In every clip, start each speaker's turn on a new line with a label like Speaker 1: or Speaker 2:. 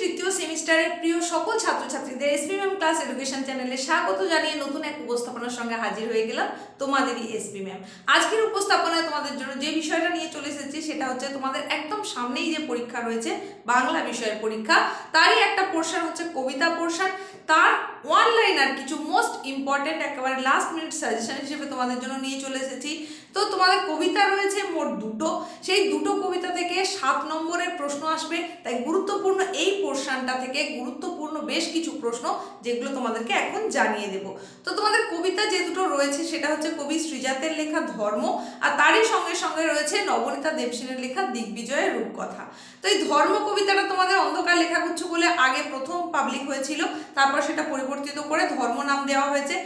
Speaker 1: তৃতীয় সেমিস্টারের প্রিয় সকল ছাত্রছাত্রীদের এসপিএম ক্লাস এডুকেশন চ্যানেলে স্বাগত জানিয়ে নতুন এক উপস্থাপনার সঙ্গে হাজির হয়ে গেলাম তোমাদেরই এসপি ম্যাম আজকের উপস্থাপনায় তোমাদের জন্য যে বিষয়টা নিয়ে চলে এসেছি, সেটা হচ্ছে তোমাদের একদম সামনেই যে পরীক্ষা রয়েছে, বাংলা বিষয়ের পরীক্ষা। তারই একটা পোর্শন হচ্ছে কবিতা পোর্শন তার ওয়ান লাইনার কিছু মোস্ট ইম্পর্টেন্ট একেবারে লাস্ট মিনিট সাজেশন হিসেবে তোমাদের জন্য নিয়ে চলে এসেছি। তো তোমাদের কবিতা রয়েছে মোট দুটো। সেই দুটো কবিতা থেকে সাত নম্বরের প্রশ্ন আসবে। তাই গুরুত্বপূর্ণ এই পোর্শনটা থেকে গুরুত্বপূর্ণ বেশ কিছু প্রশ্ন, যেগুলো তোমাদেরকে এখন জানিয়ে দেব। তো তোমাদের কবিতা যে দুটো রয়েছে, সেটা হচ্ছে কবি শ্রীজাতের লেখা ধর্ম, আর তারই সঙ্গে সঙ্গে রয়েছে নবনীতা দেবসেনের লেখা দিগ্বিজয়ের রূপকথা। তো এই ধর্ম কবিতাটা তোমাদের অন্ধকার লেখাগুচ্ছ বলে আগে প্রথম পাবলিক হয়েছিল, তারপর সেটা পরিবর্তিত করে ধর্ম নাম দেওয়া হয়েছে।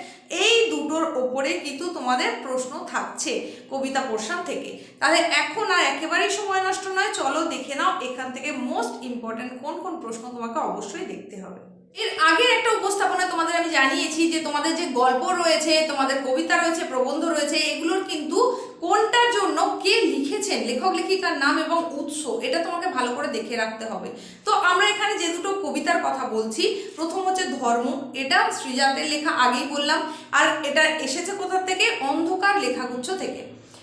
Speaker 1: এই দুটোর ওপরে কিন্তু তোমাদের প্রশ্ন থাকছে কবিতা পোর্শন থেকে। তাহলে এখন আর একেবারেই সময় নষ্ট নয়, চলো দেখে নাও এখান থেকে মোস্ট ইম্পর্ট্যান্ট কোন কোন প্রশ্ন তোমাকে অবশ্যই দেখতে হবে। এর আগের একটা উপস্থাপনায় তোমাদের আমি জানিয়েছি যে তোমাদের যে গল্প রয়েছে, তোমাদের কবিতা রয়েছে, প্রবন্ধ রয়েছে, এগুলোর কিন্তু কোনটার জন্য কে লিখেছেন, লেখক লেখিকার নাম এবং উৎস, এটা তোমাকে ভালো করে দেখে রাখতে হবে। তো আমরা এখানে যে দুটো কবিতার কথা বলছি, প্রথম হচ্ছে ধর্ম, এটা শ্রীজাতের লেখা আগেই বললাম, আর এটা এসেছে কোথা থেকে? অন্ধকার লেখাগুচ্ছ থেকে।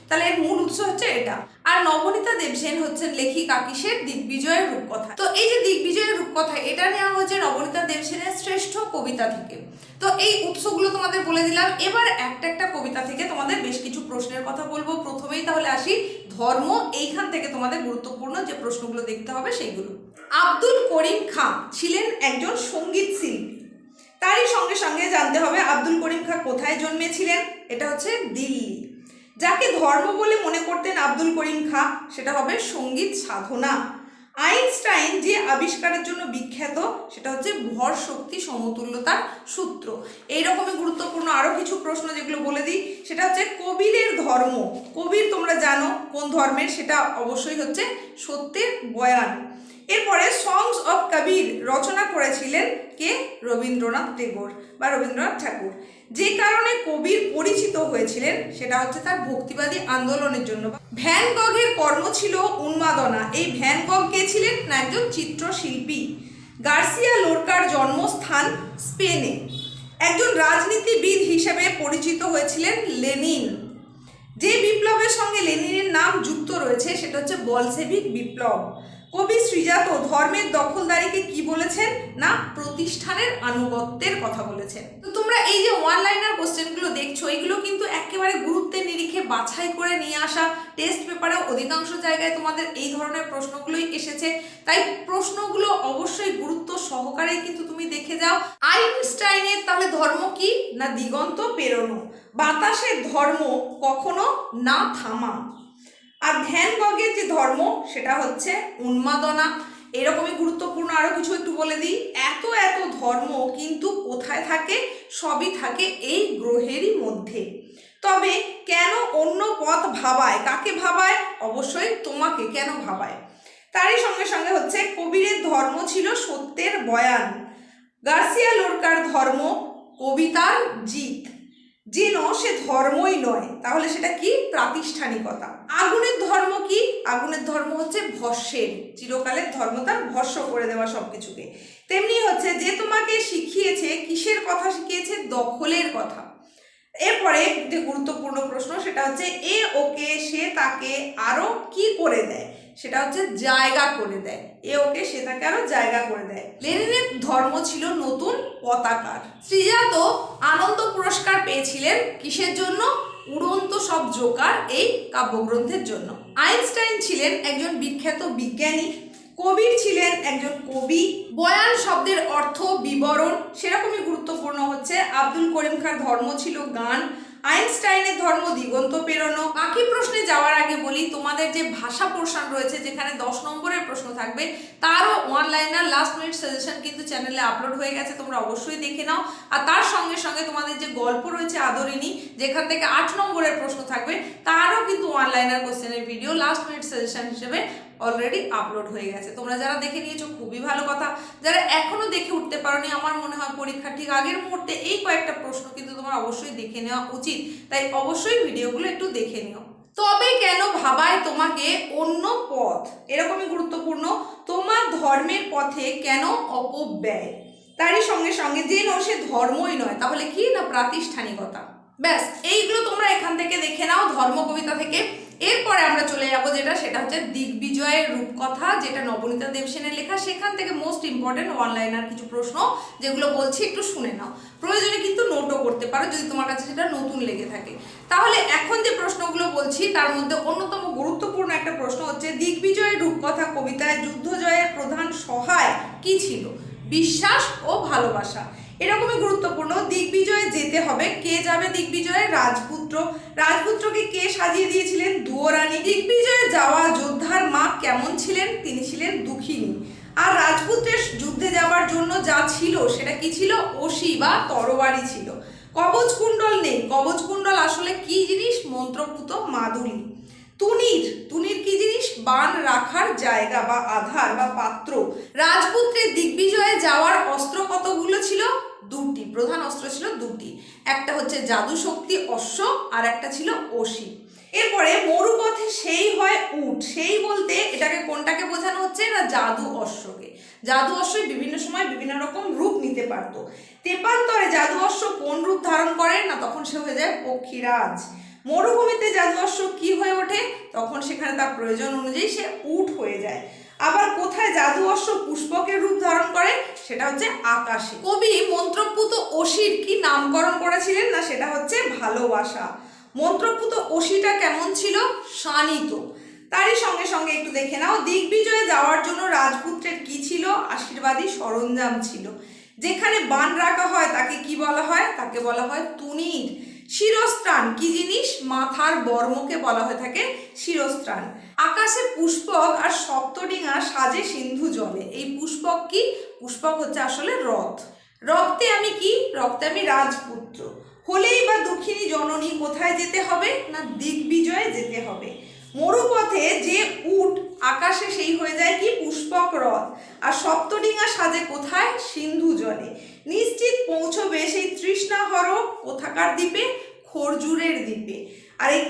Speaker 1: তাহলে এর মূল উৎস হচ্ছে এটা। আর নবনীতা দেবসেন হচ্ছেন লেখিকা কিসের? দিগ্বিজয়ের রূপকথা। তো এই যে দিগ্বিজয়ের রূপকথা, এটা নেওয়া হয়েছে নবনীতা দেবসেনের শ্রেষ্ঠ কবিতা থেকে। তো এই উৎসগুলো তোমাদের বলে দিলাম। এবার একটা একটা কবিতা থেকে তোমাদের বেশ কিছু প্রশ্নের কথা বলব। প্রথমেই তাহলে আসি ধর্ম। এইখান থেকে তোমাদের গুরুত্বপূর্ণ যে প্রশ্নগুলো দেখতে হবে সেইগুলো আব্দুল করিম খাঁ ছিলেন একজন সংগীত শিল্পী। তারই সঙ্গে সঙ্গে জানতে হবে আব্দুল করিম খাঁ কোথায় জন্মেছিলেন? এটা হচ্ছে দিল্লি। যাকে ধর্ম বলে মনে করতেন আব্দুল করিম খাঁ, সেটা হবে সংগীত সাধনা। আইনস্টাইন যে আবিষ্কারের জন্য বিখ্যাত, সেটা হচ্ছে ভর শক্তি সমতুল্যতার সূত্র। এই এইরকমই গুরুত্বপূর্ণ আরও কিছু প্রশ্ন যেগুলো বলে দিই, সেটা হচ্ছে কবিরের ধর্ম। কবির তোমরা জানো কোন ধর্মের, সেটা অবশ্যই হচ্ছে সত্যের বয়ান। এরপরে সংস অফ কবির রচনা করেছিলেন রবীন্দ্রনাথ টেগোর বা রবীন্দ্রনাথ ঠাকুর। যে কারণে কবির পরিচিত হয়েছিলেন, সেটা হচ্ছে তার ভক্তিবাদী আন্দোলনের জন্য। ভ্যান গগের কর্ম ছিল উন্মাদনা। এই ভ্যান গগ কে ছিলেন? না, একজন চিত্রশিল্পী। গার্সিয়া লোরকার জন্মস্থান স্পেনে। একজন রাজনীতিবিদ হিসেবে পরিচিত হয়েছিলেন লেনিন। যে বিপ্লবের সঙ্গে লেনিনের নাম যুক্ত রয়েছে, সেটা হচ্ছে বলসেভিক বিপ্লব। কবি শ্রীজাত ধর্মের দখলদারিকে কি বলেছেন? না, প্রতিষ্ঠানের আনুগত্যের কথা বলেছেন। তো তোমরা এই যে ওয়ান লাইনার কোশ্চেনগুলো দেখছ, এগুলো কিন্তু একেবারে গুরুত্বের নিরিখে বাছাই করে নিয়ে আসা টেস্ট পেপারে অধিকাংশ জায়গায় তোমাদের এই ধরনের প্রশ্নগুলোই এসেছে। তাই প্রশ্নগুলো অবশ্যই গুরুত্ব সহকারেই কিন্তু তুমি দেখে যাও। আইনস্টাইনের তাহলে ধর্ম কি? না দিগন্ত পেরোনো? বাতাসের ধর্ম কখনো না থামা? আর ভ্যান গগের যে ধর্ম, সেটা হচ্ছে উন্মাদনা। এরকমই গুরুত্বপূর্ণ আরও কিছু একটু বলে দিই। এত এত ধর্ম কিন্তু কোথায় থাকে? সবই থাকে এই গ্রহেরই মধ্যে। তবে কেন অন্য পথ ভাবায়? কাকে ভাবায়? অবশ্যই তোমাকে কেন ভাবায়? তারই সঙ্গে সঙ্গে হচ্ছে কবিরের ধর্ম ছিল সত্যের বয়ান। গার্সিয়া লোরকার ধর্ম কবিতার জিত। যেন সে ধর্মই নয়, তাহলে সেটা কি? প্রাতিষ্ঠানিকতা। আগুনের ধর্ম কি? আগুনের ধর্ম হচ্ছে ভস্যের। চিরকালের ধর্ম তার ভস্য করে দেওয়া সব কিছুকে তেমনি হচ্ছে যে তোমাকে শিখিয়েছে, কিসের কথা শিখিয়েছে? দখলের কথা। এরপরে যে গুরুত্বপূর্ণ প্রশ্ন, সেটা হচ্ছে, এ ওকে, সে তাকে আরও কি করে দেয়? সেটা হচ্ছে জায়গা করে দেয়। এ ওকে, সে তাকে আরও জায়গা করে দেয়। লেনিনের ধর্ম ছিল নতুন পতাকার। শ্রীজাত আনন্দ পুরস্কার পেয়েছিলেন কিসের জন্য? উড়ন্ত সব জোকার এই কাব্যগ্রন্থের জন্য। আইনস্টাইন ছিলেন একজন বিখ্যাত বিজ্ঞানী, কবির ছিলেন একজন কবি। বয়ান শব্দের অর্থ বিবরণ, সেরকমই গুরুত্বপূর্ণ হচ্ছে। আব্দুল করিম খার ধর্ম ছিল গান আইনস্টাইনের ধর্ম দিগন্ত পেরোনো। বাকি প্রশ্নে যাওয়ার আগে বলি, তোমাদের যে ভাষা পোর্শন রয়েছে, যেখানে দশ নম্বরের প্রশ্ন থাকবে, তারও one liner last minute suggestion কিন্তু চ্যানেলে আপলোড হয়ে গেছে, তোমরা অবশ্যই দেখে নাও। আর তার সঙ্গে সঙ্গে তোমাদের যে গল্প রয়েছে আদরিনী যেখান থেকে আট নম্বরের প্রশ্ন থাকবে, তারও কিন্তু ওয়ান লাইনার কোশ্চেনের ভিডিও লাস্ট মিনিট সাজেশন হিসেবে অলরেডি আপলোড হয়ে গেছে। তোমরা যারা দেখে নিয়েছো, খুবই ভালো কথা। যারা এখনও দেখে উঠতে পারোনি, আমার মনে হয় পরীক্ষা ঠিক আগের মুহূর্তে এই কয়েকটা প্রশ্ন কিন্তু তোমার অবশ্যই দেখে নেওয়া উচিত। তাই অবশ্যই ভিডিওগুলো একটু দেখে নিও। তবে কেন ভাবায় তোমাকে অন্য পথ? এরকমই গুরুত্বপূর্ণ, তোমার ধর্মের পথে কেন অপব্যয়? তারই সঙ্গে সঙ্গে যে নয় সে ধর্মই নয়, তাহলে কি না প্রাতিষ্ঠানিকতা? ব্যাস, এইগুলো তোমরা এখান থেকে দেখে নাও ধর্ম কবিতা থেকে। এরপরে আমরা চলে যাব যেটা, সেটা হচ্ছে দিগ্বিজয়ের রূপকথা, যেটা নবনীতা দেবসেনের লেখা। সেখান থেকে মোস্ট ইম্পর্টেন্ট অনলাইনার কিছু প্রশ্ন, যেগুলো বলছি একটু শুনে নাও। প্রয়োজনে কিন্তু নোটও করতে পারো যদি তোমার কাছে সেটা নতুন লেগে থাকে। তাহলে এখন যে প্রশ্নগুলো বলছি, তার মধ্যে অন্যতম গুরুত্বপূর্ণ একটা প্রশ্ন হচ্ছে, দিগ্বিজয়ের রূপকথা কবিতায় যুদ্ধ জয়ের প্রধান সহায় কি ছিল? বিশ্বাস ও ভালোবাসা। এরকমই গুরুত্বপূর্ণ, দিগ্বিজয়ে যেতে হবে। কে যাবে দিগ্বিজয়ে রাজপুত্র? রাজপুত্রকে কে সাজিয়ে দিয়েছিলেন দুয়োরানী? দিগ্বিজয়ে যাওয়া যোদ্ধার মা কেমন ছিলেন? তিনি ছিলেন দুঃখিনী। আর রাজপুত্রের যুদ্ধে যাওয়ার জন্য যা ছিল, সেটা কি ছিল? অসি বা তরবারি ছিল। কবচ কুণ্ডল নেই। কবচ কুণ্ডল আসলে কি জিনিস? মন্ত্রপুত মাদুলি তুনির তুনির কি জিনিস? বান রাখার জায়গা বা আধার বা পাত্র। রাজপুত্রের দিগ্বিজয়ে যাওয়ার অস্ত্র কতগুলো ছিল? দুটি। প্রধান অস্ত্র ছিল দুটি। একটা হচ্ছে জাদু শক্তি অশ্ব, আর একটা ছিল অসি। এরপরে মরুপথে সেই হয় উট। সেই বলতে এটাকে কোনটাকে বোঝানো হচ্ছে? না, জাদু অশ্বকে। জাদু অশ্বই বিভিন্ন সময় বিভিন্ন রকম রূপ নিতে পারতো। তেপান্তরে জাদু অশ্ব কোন রূপ ধারণ করে না তখন সে হয়ে যায় পক্ষীরাজ। মরুভূমিতে জাদু অশ্ব কি হয়ে ওঠে তখন সেখানে তার প্রয়োজন অনুযায়ী সে উট হয়ে যায়। আবার কোথায় জাদু অশ্ব পুষ্পকের রূপ ধারণ করে সেটা হচ্ছে আকাশে। কবি মন্ত্রপুত অসির কি নামকরণ করেছিলেন না সেটা হচ্ছে ভালোবাসা। মন্ত্রপুত অসিটা কেমন ছিল? শানিত। তারই সঙ্গে সঙ্গে একটু দেখে নাও। দিগ্বিজয়ে যাওয়ার জন্য রাজপুত্রের কি ছিল? আশীর্বাদী সরঞ্জাম ছিল। যেখানে বান রাখা হয়, তাকে কি বলা হয়? তাকে বলা হয় তুনির শিরস্ত্রাণ, কি জিনিস? মাথার বর্মকে বলা হয়ে থাকে শিরস্ত্রাণ। আকাশে পুষ্পক আর সপ্তডিঙা সাজে সিন্ধু জলে। এই পুষ্পক কি? পুষ্পক হচ্ছে আসলে রথ। রক্তে আমি কি? রক্তে আমি রাজপুত্র। হলেই বা দক্ষিণী জননী কোথায় যেতে হবে? না দিগ্বিজয়ে যেতে হবে। মরুপথে যে উট আকাশে সেই হয়ে যায় কি পুষ্পক রথ। আর সপ্তডিঙা সাজে কোথায়? সিন্ধু জলে। নিশ্চিত পৌঁছবে সেই তৃষ্ণাহর কোথাকার দ্বীপে? খরজুরের দ্বীপে। আর এই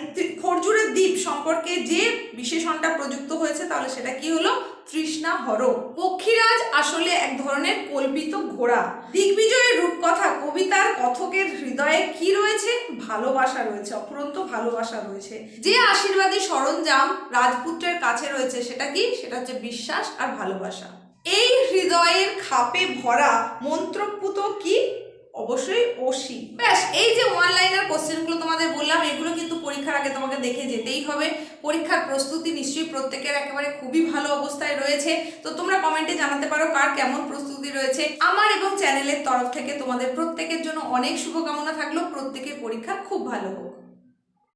Speaker 1: খরজুরের দ্বীপ সম্পর্কে যে বিশেষণটা প্রযুক্ত হয়েছে তাহলে সেটা কি হলো? তৃষ্ণা হর। পক্ষীরাজ আসলে এক ধরনের কল্পিত ঘোড়া। দিগ্বিজয়ের রূপকথা, কবিতার কথকের হৃদয়ে কি রয়েছে? ভালোবাসা রয়েছে অপরন্ত ভালোবাসা রয়েছে। যে আশীর্বাদী সরঞ্জাম রাজপুত্রের কাছে রয়েছে, সেটা কি? সেটা হচ্ছে বিশ্বাস আর ভালোবাসা। এই হৃদয়ের খাপে ভরা মন্ত্রপুত কি? অবশ্যই অসি ব্যাস, এই যে ওয়ান লাইনার কোশ্চেনগুলো তোমাদের বললাম, এগুলো কিন্তু পরীক্ষার আগে তোমাকে দেখে যেতেই হবে। পরীক্ষার প্রস্তুতি নিশ্চয়ই প্রত্যেকের একেবারে খুবই ভালো অবস্থায় রয়েছে। তো তোমরা কমেন্টে জানাতে পারো কার কেমন প্রস্তুতি রয়েছে। আমার এবং চ্যানেলের তরফ থেকে তোমাদের প্রত্যেকের জন্য অনেক শুভকামনা থাকল। প্রত্যেকের পরীক্ষা খুব ভালো হোক।